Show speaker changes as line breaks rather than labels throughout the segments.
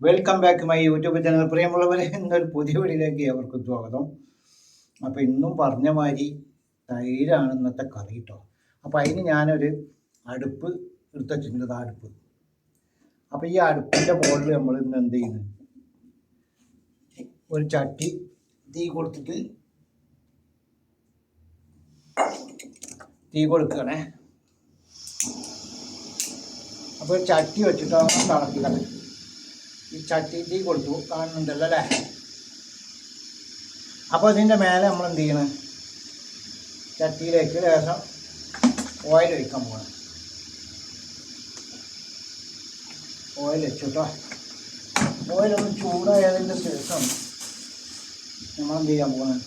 Welcome back my YouTube channel പ്രിയമുള്ളവരെ ഇന്നൊരു പുതിയ വീഡിയോയിലേക്ക് അവർക്ക് സ്വാഗതം. അപ്പോൾ ഇന്നും പറഞ്ഞ മാതിരി തൈരാണ് ഇന്നത്തെ കറി കേട്ടോ അപ്പോൾ അതിന് ഞാനൊരു അടുപ്പ് എടുത്ത് വെച്ചിട്ടുണ്ട് അടുപ്പ്. അപ്പോൾ ഈ അടുപ്പിന്റെ മുകളിൽ നമ്മൾ ഇന്ന് എന്ത് ചെയ്യുന്നു? ഒരു ചട്ടി തീ കൊടുത്തിട്ട് തീ കൊടുക്കണേ അപ്പോൾ ചട്ടി വെച്ചിട്ടാണ് തിളപ്പിക്കണം ഈ ചട്ടി തീ കൊടുത്തു കാണുന്നുണ്ടല്ലോ അല്ലേ? അപ്പോൾ ഇതിന്റെ മേലെ നമ്മൾ എന്ത് ചെയ്യണം? ചട്ടിയിലേക്ക് ലേശം ഓയിൽ ഒഴിക്കാൻ പോകണം ഓയിൽ വെച്ചു കേട്ടോ ഓയിൽ ഒന്ന് ചൂടായതിന്റെ ശേഷം നമ്മൾ എന്ത് ചെയ്യാൻ പോകണം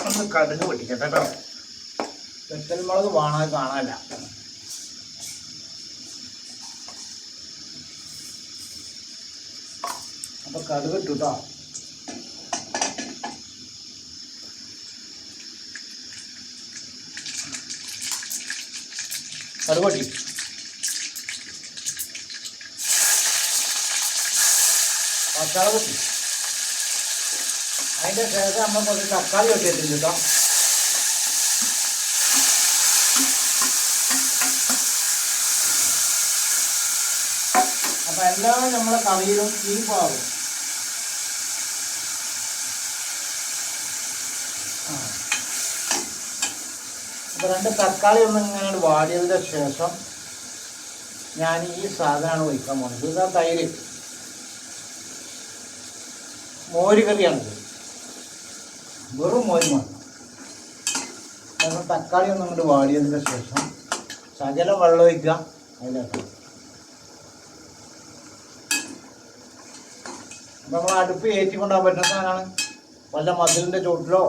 ഒന്ന് കടുക് പൊട്ടിക്കട്ടെ കേട്ടോ വെത്തൽമുളക് വാണത് കാണാനില്ല അപ്പൊ കടുക് ഇട്ടു കേട്ടോ. കടുക് പച്ചാള പൊട്ടി അതിന്റെ ശേഷം നമ്മൾ കുറച്ച് തക്കാളി വെട്ടിയിട്ടുണ്ട് കേട്ടോ. അപ്പം എല്ലാം നമ്മളെ കറിയിലും പാവും അപ്പോൾ രണ്ട് തക്കാളി ഒന്ന് ഇങ്ങനെ വാടിയതിന്റെ ശേഷം ഞാൻ ഈ സാധനമാണ് ഒഴിക്കാൻ പോകുന്നത് ഇതാ തൈര്. മോര് കറിയാണിത് വെറും മോര് മാത്രം. നമ്മൾ തക്കാളി ഒന്നും കൊണ്ട് വാടിയതിന് ശേഷം സകല വെള്ളം ഒഴിക്കുക അതിലേക്ക് നമ്മൾ അടുപ്പ് ഏറ്റി കൊണ്ടുപോകാൻ പറ്റുന്ന സാധനമാണ്. വല്ല മതിലിന്റെ ചുവട്ടിലോ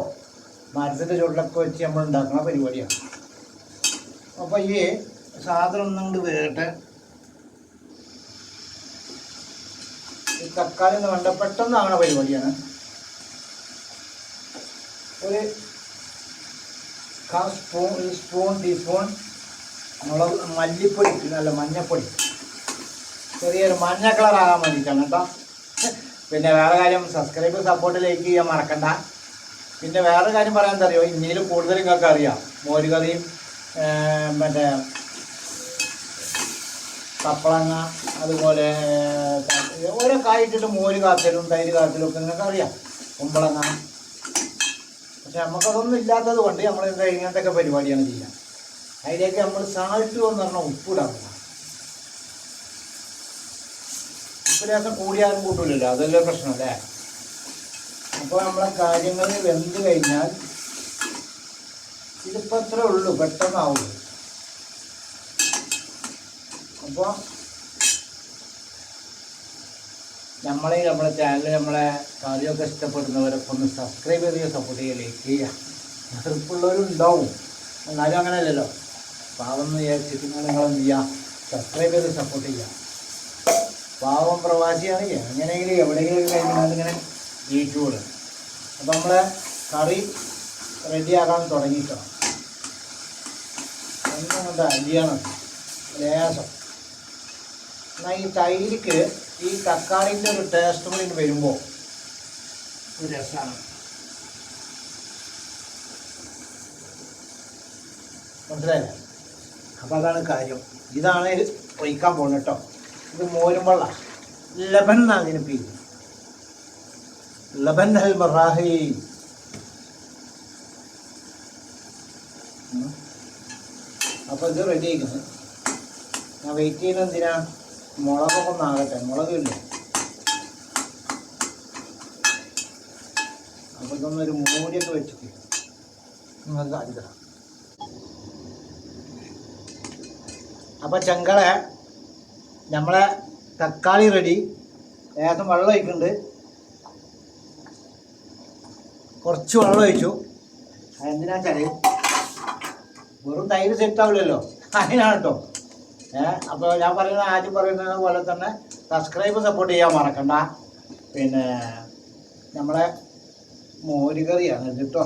മരത്തിന്റെ ചുവട്ടിലൊക്കെ വെച്ച് നമ്മൾ ഉണ്ടാക്കുന്ന പരിപാടിയാണ്. അപ്പോൾ ഈ സാധനം ഒന്നും കൊണ്ട് വേട്ടെ ഈ തക്കാളി എന്ന് വേണ്ട പെട്ടെന്നാകണ പരിപാടിയാണ്. ഒരു കാ സ്പൂൺ ഒരു സ്പൂൺ ടീസ്പൂൺ മുളക് മല്ലിപ്പൊടി അല്ല മഞ്ഞപ്പൊടി. ചെറിയൊരു മഞ്ഞ കളർ ആകാൻ വേണ്ടിയിട്ടാണ് കേട്ടോ. പിന്നെ വേറെ കാര്യം സബ്സ്ക്രൈബ് സപ്പോർട്ട് ലൈക്ക് ചെയ്യാൻ മറക്കണ്ട. പിന്നെ വേറെ കാര്യം പറയാൻ അറിയോ ഇന്ത്യയിൽ കൂടുതൽ നിങ്ങൾക്ക് അറിയാം. മോരുകറിയും മറ്റേ കപ്പളങ്ങ അതുപോലെ ഓരോ കായിട്ടിട്ട് മോര് കാത്തലും തൈര് കാത്തലും ഒക്കെ നിങ്ങൾക്ക് അറിയാം. കുമ്പളങ്ങ പക്ഷെ നമുക്കതൊന്നും ഇല്ലാത്തത് കൊണ്ട് നമ്മൾ എന്താ ഇങ്ങനത്തെ പരിപാടിയാണ് ചെയ്യുക. അതിലേക്ക് നമ്മൾ സാൾട്ട് എന്ന് പറഞ്ഞാൽ ഉപ്പിടാൻ പോകാം ഉപ്പ് രസം കൂടിയാലും കൂട്ടൂലല്ലോ അതല്ലേ പ്രശ്നം അല്ലേ? അപ്പോൾ നമ്മളെ കാര്യങ്ങൾ വെന്ത് കഴിഞ്ഞാൽ ഇതിപ്പോൾ അത്രേ ഉള്ളൂ പെട്ടെന്നാവുള്ളൂ അപ്പോൾ നമ്മളെ നമ്മളെ ചാനൽ നമ്മളെ കാര്യമൊക്കെ ഇഷ്ടപ്പെടുന്നവരൊക്കെ ഒന്ന് സബ്സ്ക്രൈബ് ചെയ്യുക സപ്പോർട്ട് ചെയ്യുക ലൈക്ക് ചെയ്യുക. ഹെൽപ്പുള്ളവരും ഉണ്ടാവും എന്നാലും അങ്ങനെയല്ലല്ലോ. പാവം എന്ന് വിചാരിച്ചിട്ട് നിങ്ങൾ എന്ത് ചെയ്യുക സബ്സ്ക്രൈബ് ചെയ്ത് സപ്പോർട്ട് ചെയ്യുക. പാവം പ്രവാസിയാണ്. എങ്ങനെയെങ്കിലും എവിടെയെങ്കിലും കഴിഞ്ഞാൽ ഇങ്ങനെ ജീവിച്ചുകൂടും അപ്പം നമ്മളെ കറി റെഡിയാക്കാൻ തുടങ്ങിയിട്ടോ എന്താ അരിയണം. ലേശം. എന്നാൽ ഈ തൈരിക്ക് ഈ തക്കാളിന്റെ ഒരു ടേസ്റ്റ് കൂടി വരുമ്പോൾ രസമാണ് മനസ്സിലായില്ലേ? അപ്പോൾ അതാണ് കാര്യം. ഇതാണ് ഇത് ഒഴിക്കാൻ പോകുന്നത് കേട്ടോ ഇത് മോരും വെള്ള. ലബൻ എന്നാണ് പേര്? ലബൻ അപ്പോൾ ഇത് റെഡി ആയിക്കുന്നു ഞാൻ വെയിറ്റ് ചെയ്യുന്നത് എന്തിനാ? മുളകൊക്കെ ഒന്ന് ആകട്ടെ. മുളക് ഇല്ലേ? അപ്പോൾ ഇതൊന്നൊരു മൂടിയൊക്കെ വെച്ചിട്ട് നിങ്ങൾ കാണിച്ചു തരാം ചെങ്കളെ നമ്മളെ തക്കാളി റെഡി ഏകദേശം വെള്ളം ഒഴിക്കുന്നുണ്ട്. കുറച്ച് വെള്ളം ഒഴിച്ചു. അതെന്തിനാ വെച്ചാൽ വെറും തൈര് സെറ്റ് ആവില്ലല്ലോ. അതിനാണ് കേട്ടോ അപ്പോൾ ഞാൻ പറയുന്ന ആദ്യം പറയുന്നത് പോലെ തന്നെ സബ്സ്ക്രൈബ് സപ്പോർട്ട് ചെയ്യാൻ മറക്കണ്ട. പിന്നെ നമ്മളെ മോരുകറിയാണ് കേട്ടോ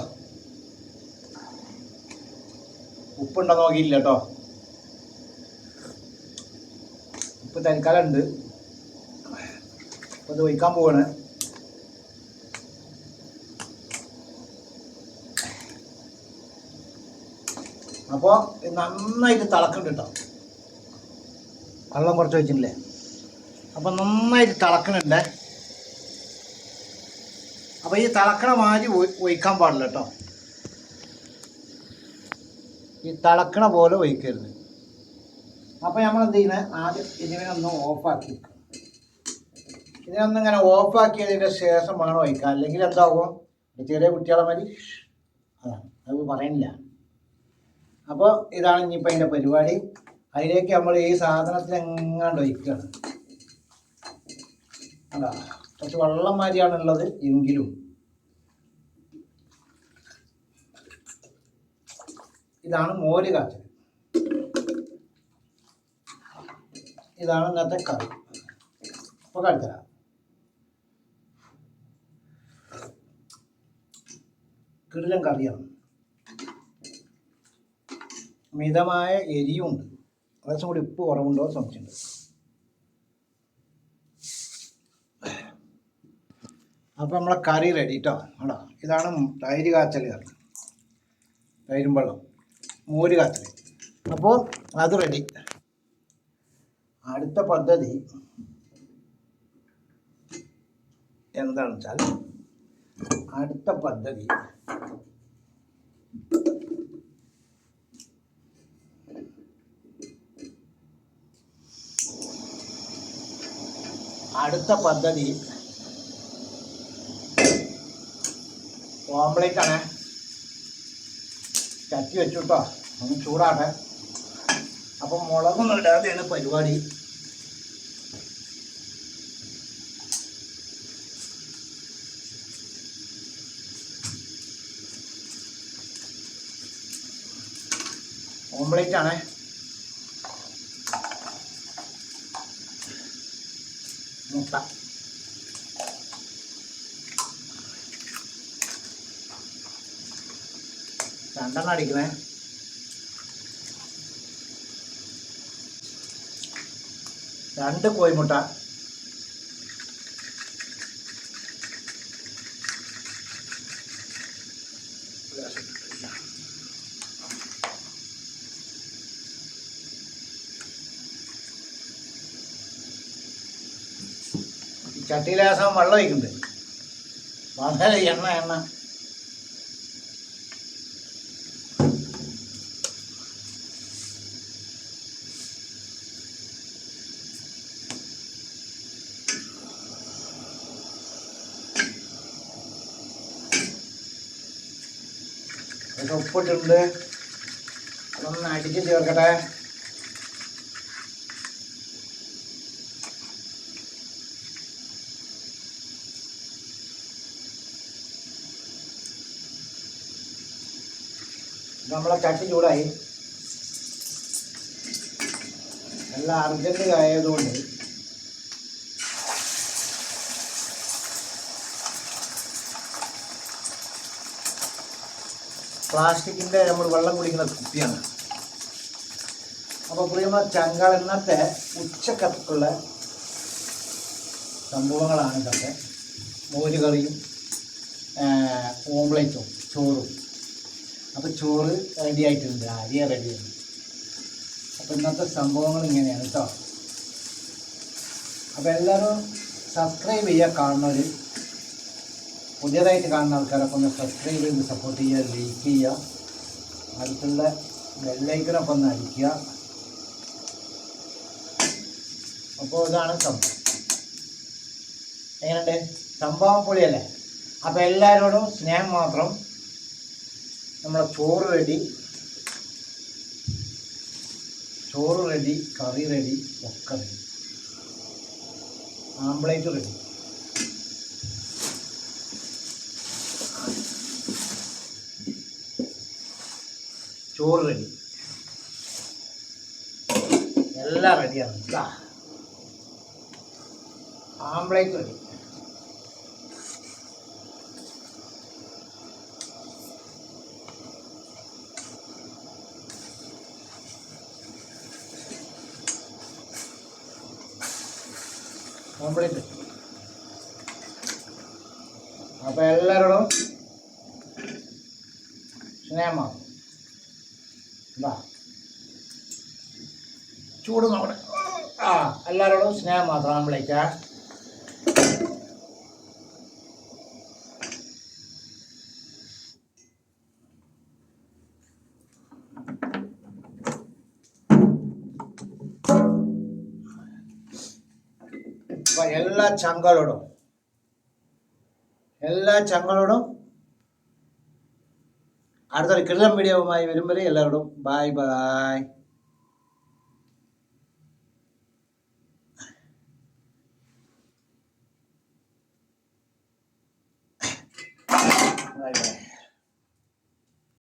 ഉപ്പുണ്ടോ നോക്കിയില്ല കേട്ടോ ഉപ്പ് തൽക്കാലം ഉണ്ട് അപ്പോൾ ഇത് പോവാണ് അപ്പോൾ നന്നായിട്ട് തിളക്കുന്നുണ്ട് കേട്ടോ വെള്ളം കുറച്ച് വെച്ചിട്ടില്ലേ അപ്പം നന്നായിട്ട് തിളക്കണുണ്ട്. അപ്പോൾ ഈ തിളക്കണ മാതിരി ഒഴിക്കാൻ പാടില്ല കേട്ടോ. ഈ തിളക്കണ പോലെ ഒഴിക്കരുത്. അപ്പോൾ നമ്മൾ എന്ത് ചെയ്യുന്നത് ആദ്യം ഇതിനെ ഒന്ന് ഓഫാക്കി ഇതിനെ ഒന്ന് ഇങ്ങനെ ഓഫാക്കിയതിന്റെ ശേഷം വേണം ഒഴിക്കാൻ. അല്ലെങ്കിൽ എന്താകും ചെറിയ കുട്ടികളെ മതി അതാണ്. അത് പറയുന്നില്ല. അപ്പോൾ ഇതാണ് ഇനിയിപ്പോൾ അതിന്റെ പരിപാടി. അതിലേക്ക് നമ്മൾ ഈ സാധനത്തിൽ എങ്ങാണ്ട് ഒഴിക്കുകയാണ് അല്ല കുറച്ച് വെള്ളം മാതിരിയാണുള്ളത് എങ്കിലും. ഇതാണ് മോര് കാച്ചൽ. ഇതാണ് ഇന്നത്തെ കറി. അപ്പോൾ കാണിത്തരാം കിടിലൻ കറിയാണ്. മിതമായ എരിയുണ്ട് കുറച്ചും കൂടി ഉപ്പ് കുറവുണ്ടോ സംശയമുണ്ട്. അപ്പോൾ നമ്മളെ കറി റെഡി കേട്ടോ ആണോ? ഇതാണ് തൈര് കാച്ചൽ കറി തൈരും വെള്ളം. മോര് കാച്ചൽ അപ്പോൾ അത് റെഡി അടുത്ത പദ്ധതി എന്താണെന്ന് വെച്ചാൽ അടുത്ത പദ്ധതി അടുത്ത പദ്ധതി. ഓംപ്ലേറ്റ് ആണ്. ചട്ടി വെച്ചു കേട്ടോ ഒന്ന് ചൂടാട്ടെ. അപ്പം മുളകൊന്നും ഇടാതെയാണ് പരിപാടി. ഓംപ്ലേറ്റ് ആണ്. முட்டை சண்டெல்லாம் அடிக்கிறேன் ரெண்டு கோழி முட்டை ചട്ടിയിലേസം വെള്ളം ഒഴിക്കുന്നുണ്ട് വളരെ എണ്ണ എണ്ണ. ഉപ്പിട്ടുണ്ട് അതൊന്ന് അടിച്ച് ചേർക്കട്ടെ. നമ്മളെ ചട്ടി ചൂടായി. നല്ല അർജന്റ് ആയതുകൊണ്ട് പ്ലാസ്റ്റിക്കിന്റെ നമ്മൾ വെള്ളം കുടിക്കുന്ന കുപ്പിയാണ്. അപ്പോൾ പ്രിയമ ചങ്കാൾ ഇന്നത്തെ ഉച്ചക്കത്തുള്ള സംഭവങ്ങളാണ് ഇതൊക്കെ. മോരുകറിയും ഓംപ്ലേറ്റും ചോറും. അപ്പോൾ ചോറ് റെഡി ആയിട്ടുണ്ട് അരിയ റെഡിയാണ് അപ്പോൾ ഇന്നത്തെ സംഭവങ്ങൾ ഇങ്ങനെയാണ് കേട്ടോ അപ്പോൾ എല്ലാവരും സബ്സ്ക്രൈബ് ചെയ്യുക കാണുന്നവർ പുതിയതായിട്ട് കാണുന്ന ആൾക്കാരൊക്കെ ഒന്ന് സബ്സ്ക്രൈബ് ചെയ്ത് സപ്പോർട്ട് ചെയ്യുക ലൈക്ക് ചെയ്യുക അടുത്തുള്ള ബെല്ലൈക്കനൊക്കെ ഒന്ന് അടിക്കുക. അപ്പോൾ ഇതാണ് സംഭവം. എങ്ങനെയുണ്ട്? സംഭവം പൊളിയല്ലേ? അപ്പോൾ എല്ലാവരോടും സ്നേഹം മാത്രം. നമ്മളെ ചോറ് റെഡി. ചോറ് റെഡി കറി റെഡി ഒക്കെ റെഡി. Omelette ready. ചോറ് റെഡി. എല്ലാം റെഡിയാണ്. Omelette ready. കംപ്ലീറ്റ്. അപ്പോൾ എല്ലാവരോടും സ്നേഹമാണ് എന്താ ചൂട് നോക്കണേ ആ എല്ലാവരോടും സ്നേഹം മാത്രം നമ്മളേക്കാ. சங்களோடும் എല്ലാ ചങ്ങളോടും അടുത്തൊരു കിള്ളം വീഡിയോവുമായി വരും വരെ എല്ലാവരോടും ബായ് ബായ് Bye bye.